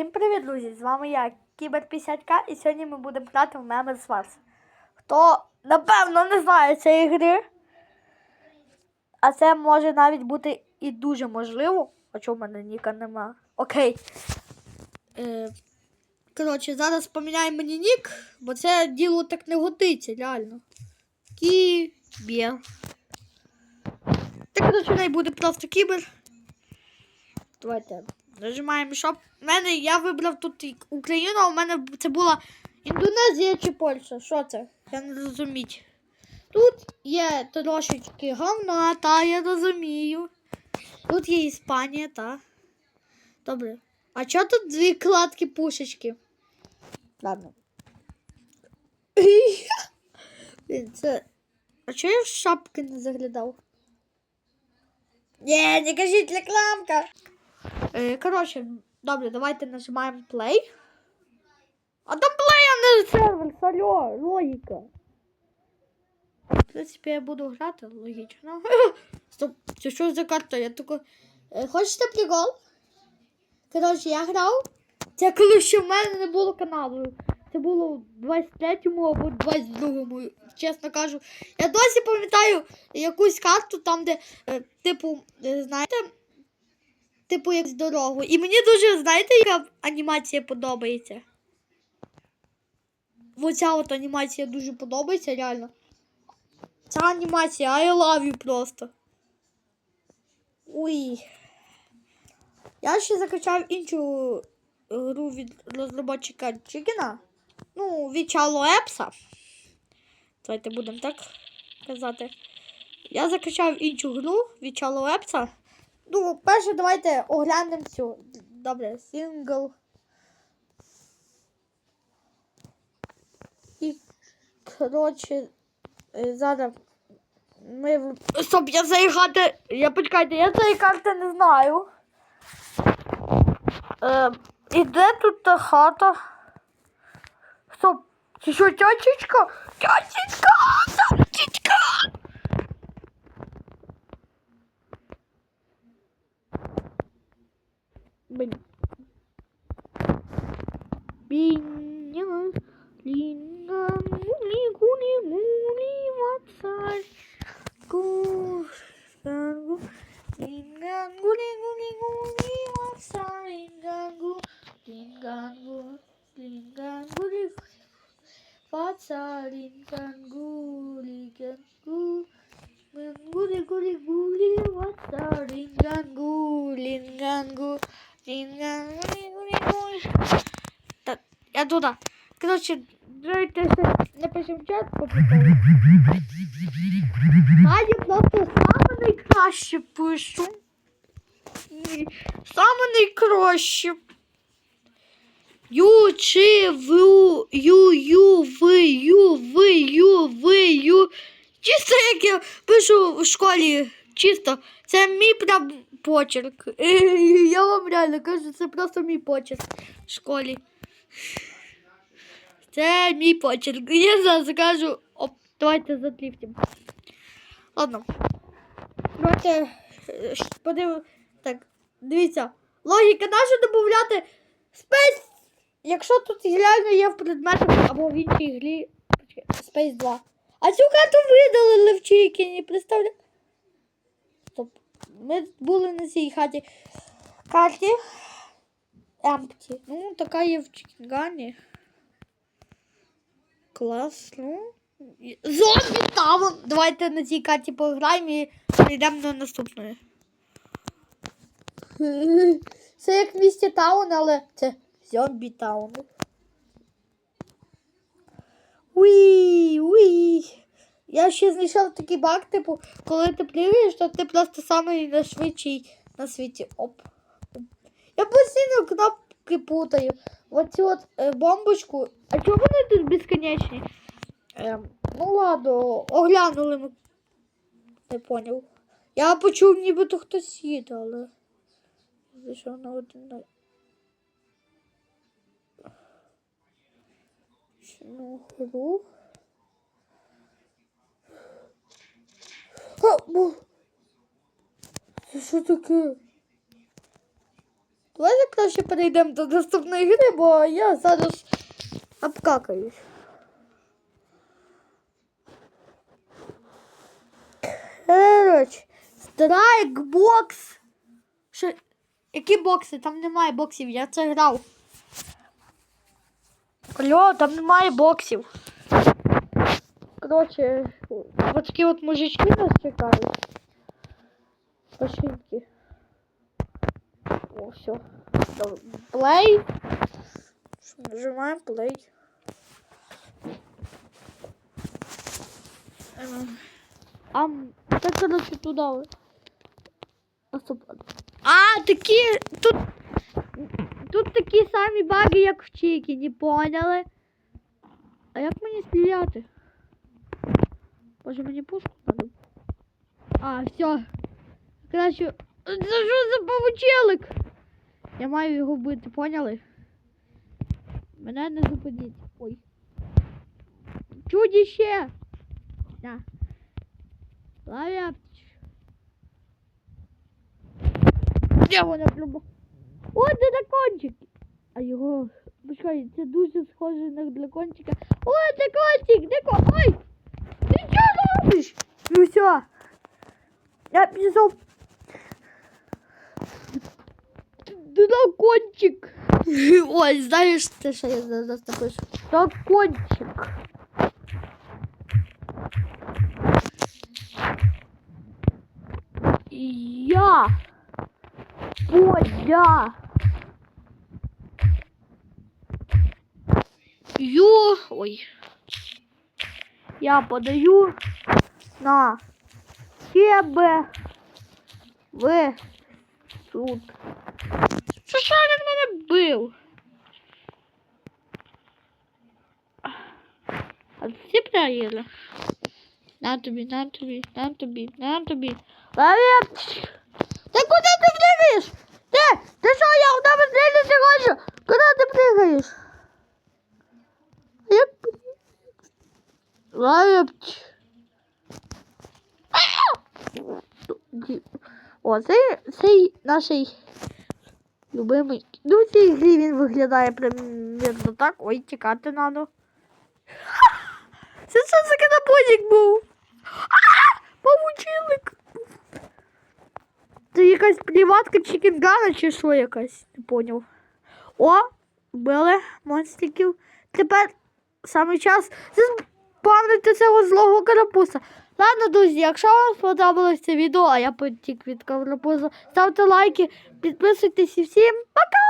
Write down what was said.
Всім привіт, друзі! З вами я, Кібер 50К, і сьогодні ми будемо грати в Мемес Wars. Хто, напевно, не знає цієї гри, а це може навіть бути і дуже можливо. А чого в мене ніка нема? Окей. Е, коротше, зараз поміняємо мені нік, бо це діло так не годиться, реально. Кібер. Так, коротше, не буде просто кібер. Давайте нажимаємо шоп. У мене я вибрав тут Україну, а у мене це була Індонезія чи Польща. Що це? Я не розуміть. Тут є трошечки говна, та я розумію. Тут є Іспанія, та. Добре. А чого тут дві кладки пушечки? Ладно. Блін, це. А чого я в шапки не заглядав? Ні, не кажіть рекламка. Е, коротше, добре, давайте нажимаємо play. А там play, а не сервер, сальо, логіка. В принципі, я буду грати, логічно. Стоп, це що за карта? Я тако. Е, хочете прикол? Коротше, я грав. Це коли ще в мене не було каналу. Це було в 23-му або 22-му, чесно кажу. Я досі пам'ятаю якусь карту там, де, е, типу, знаєте, типу, як з дорогу. І мені дуже, знаєте, яка анімація подобається? Оця от анімація дуже подобається, реально. Ця анімація, I love you просто. Ой. Я ще закачав іншу гру від розробника Чікіна. Ну, від Чало Епса. Давайте будемо так казати. Я закачав іншу гру від Чало Епса. Ну, перше, давайте оглянемо цю. Добре, сингл. І, коротше, е, зараз ми. Стоп, я цієї хати. Я почекайте, я цієї карти не знаю. Е, і де тут та хата? Стоп, це що, тячечка? Тячечка! Тячечка! benim. Binyal linan muni guni muni vatsar kusar linan guni guni guni vatsar linan gu linan gu linan guni vatsar linan gu linan Так, я туди. Коротше, давайте в чат, почитаю. А я просто саме найкраще пишу. Саме найкраще. Ю, чи, ву, ю, ю, ви, ю, ви, ю, ви, ю. Чисто як я пишу в школі. Чисто. Це мій прям почерк. Я вам реально кажу, це просто мій почерк в школі. Це мій почерк. Я зараз кажу, оп, давайте задліфтимо. Ладно. Давайте е. Так, дивіться. Логіка наша додати Space. Якщо тут реально є в предметах або в іншій грі Space 2. А цю карту видалили в Чікіні, представляєте? Ми були на цій хаті. Карті. Empty. Ну, така є в Чікінгані. Клас, ну. Зомбі таун! Давайте на цій карті пограємо і перейдемо до наступної. Це як місті таун, але це зомбі таун. Уї, уї. Я ще знайшов такий баг, типу, коли ти плюєш, то ти просто самий найшвидший на світі. Оп. Я постійно кнопки путаю. Оцю от е, бомбочку. А чому вони тут безконечні? Ем, ну ладно, оглянули ми. Не поняв. Я почув, нібито хтось їде, але. Зайшов на один. Ну, гру. Це що таке? Давайте краще перейдемо до наступної гри, бо я зараз обкакаюсь. Коротше, страйкбокс. Що? Які бокси? Там немає боксів, я це грав. Алло, там немає боксів. Коротше, от такі от мужички нас чекають. Пошинки. О, все. Плей. Нажимаем. Ем, А, так, короче, туда. вот. А, такі, тут, тут такі самі баги, як в Чікі, не поняли? А як мені стріляти? Може мені пушку надо? А, все. Краще. Це що за павучелик? Я маю його вбити, поняли? Мене не зупиніть. Ой. Чудіще! На. Лавя. Де вона плюба? О, це дракончик! А його. Почекай, це дуже схоже на дракончика. О, дракончик! Дракон! Ой! Ти що робиш? Ну все. Я пішов. Дракончик. Ой, знаєш, це що я зараз напишу? Дракончик. Я. Боя. Ю. Ой. Я подаю на тебе в суд. Що ж він мене бив? А всі проїли? На тобі, на тобі, на тобі, на тобі. Лавець! Ти куди ти пригаєш? Ти, ти що, я в тебе стріляти хочу? Куди ти? Як Лавець! О, це цей наш любимий. Ну, в грі він виглядає примірно так. Ой, тікати надо. Це що за канаподік був? Павучилик! Це якась пліватка чікінгана чи що якась? Не поняв. О, вбили монстриків. Тепер саме час заспавнити цього злого карапуса. Ладно, друзі, якщо вам сподобалось це відео, а я потік від карапуса, ставте лайки, підписуйтесь і всім пока!